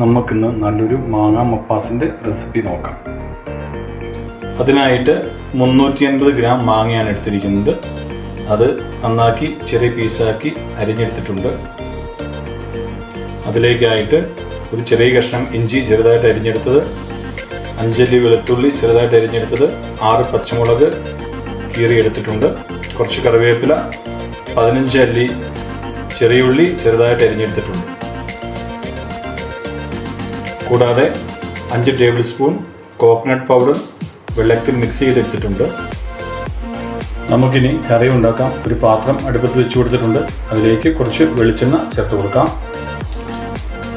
നമുക്കിന്ന് നല്ലൊരു മാങ്ങ മപ്പാസിന്റെ റെസിപ്പി നോക്കാം. അതിനായിട്ട് മുന്നൂറ്റി അൻപത് ഗ്രാം മാങ്ങയാണ് എടുത്തിരിക്കുന്നത്. അത് നന്നാക്കി ചെറിയ പീസാക്കി അരിഞ്ഞെടുത്തിട്ടുണ്ട്. അതിലേക്കായിട്ട് ഒരു ചെറിയ കഷ്ണം ഇഞ്ചി ചെറുതായിട്ട് അരിഞ്ഞെടുത്തത് അഞ്ചല്ലി വെളുത്തുള്ളി ചെറുതായിട്ട് അരിഞ്ഞെടുത്തത് ആറ് പച്ചമുളക് കീറിയെടുത്തിട്ടുണ്ട് കുറച്ച് കറിവേപ്പില പതിനഞ്ച് അല്ലി ചെറിയ ഉള്ളി ചെറുതായിട്ട് അരിഞ്ഞെടുത്തിട്ടുണ്ട്. കൂടാതെ അഞ്ച് ടേബിൾ സ്പൂൺ കോക്കനട്ട് പൗഡർ വെള്ളത്തിൽ മിക്സ് ചെയ്തെടുത്തിട്ടുണ്ട്. നമുക്കിനി കറി ഉണ്ടാക്കാം. ഒരു പാത്രം അടുപ്പത്ത് വെച്ച് കൊടുത്തിട്ടുണ്ട്. അതിലേക്ക് കുറച്ച് വെളിച്ചെണ്ണ ചേർത്ത് കൊടുക്കാം.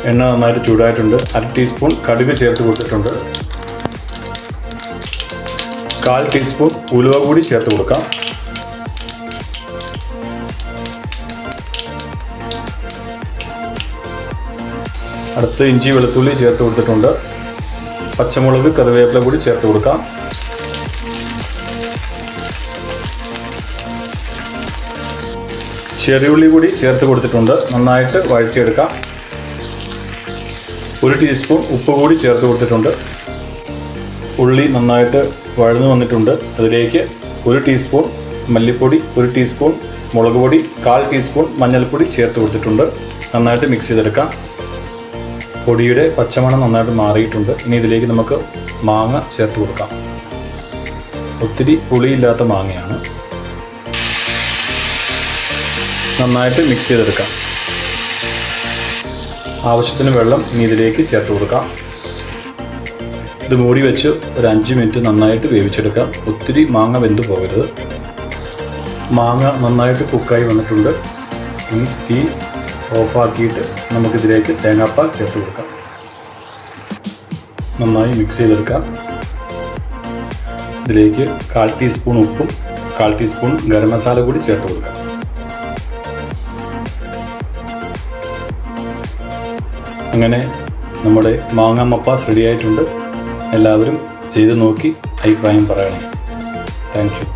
എണ്ണ നന്നായിട്ട് ചൂടായിട്ടുണ്ട്. അര ടീസ്പൂൺ കടുക് ചേർത്ത് കൊടുത്തിട്ടുണ്ട്. കാൽ ടീസ്പൂൺ ഉലുവ കൂടി ചേർത്ത് കൊടുക്കാം. അടുത്ത് ഇഞ്ചി വെളുത്തുള്ളി ചേർത്ത് കൊടുത്തിട്ടുണ്ട്. പച്ചമുളക് കറിവേപ്പില കൂടി ചേർത്ത് കൊടുക്കാം. ചെറിയുള്ളി കൂടി ചേർത്ത് കൊടുത്തിട്ടുണ്ട്. നന്നായിട്ട് വഴറ്റിയെടുക്കാം. ഒരു ടീസ്പൂൺ ഉപ്പ് കൂടി ചേർത്ത് കൊടുത്തിട്ടുണ്ട്. ഉള്ളി നന്നായിട്ട് വഴന്നു വന്നിട്ടുണ്ട്. അതിലേക്ക് ഒരു ടീസ്പൂൺ മല്ലിപ്പൊടി ഒരു ടീസ്പൂൺ മുളക് പൊടി കാൽ ടീസ്പൂൺ മഞ്ഞൾപ്പൊടി ചേർത്ത് കൊടുത്തിട്ടുണ്ട്. നന്നായിട്ട് മിക്സ് ചെയ്തെടുക്കാം. പൊടിയുടെ പച്ചമണം നന്നായിട്ട് മാറിയിട്ടുണ്ട്. ഇനി ഇതിലേക്ക് നമുക്ക് മാങ്ങ ചേർത്ത് കൊടുക്കാം. ഒത്തിരി പുളിയില്ലാത്ത മാങ്ങയാണ്. നന്നായിട്ട് മിക്സ് ചെയ്തെടുക്കാം. ആവശ്യത്തിന് വെള്ളം ഇനി ഇതിലേക്ക് ചേർത്ത് കൊടുക്കാം. ഇത് മൂടി വെച്ച് ഒരു അഞ്ച് മിനിറ്റ് നന്നായിട്ട് വേവിച്ചെടുക്കാം. ഒത്തിരി മാങ്ങ വെന്ത് പോകരുത്. മാങ്ങ നന്നായിട്ട് കുക്കായി വന്നിട്ടുണ്ട്. തീ ഓഫാക്കിയിട്ട് നമുക്കിതിലേക്ക് തേങ്ങാപ്പാൽ ചേർത്ത് കൊടുക്കാം. നന്നായി മിക്സ് ചെയ്തെടുക്കാം ഇതിലേക്ക് കാൽ ടീസ്പൂൺ ഉപ്പും കാൽ ടീസ്പൂൺ ഗരം മസാല കൂടി ചേർത്ത് കൊടുക്കാം. അങ്ങനെ നമ്മുടെ മാങ്ങാ മപ്പാസ് റെഡിയായിട്ടുണ്ട് എല്ലാവരും ചെയ്ത് നോക്കി അഭിപ്രായം പറയണം. Thank you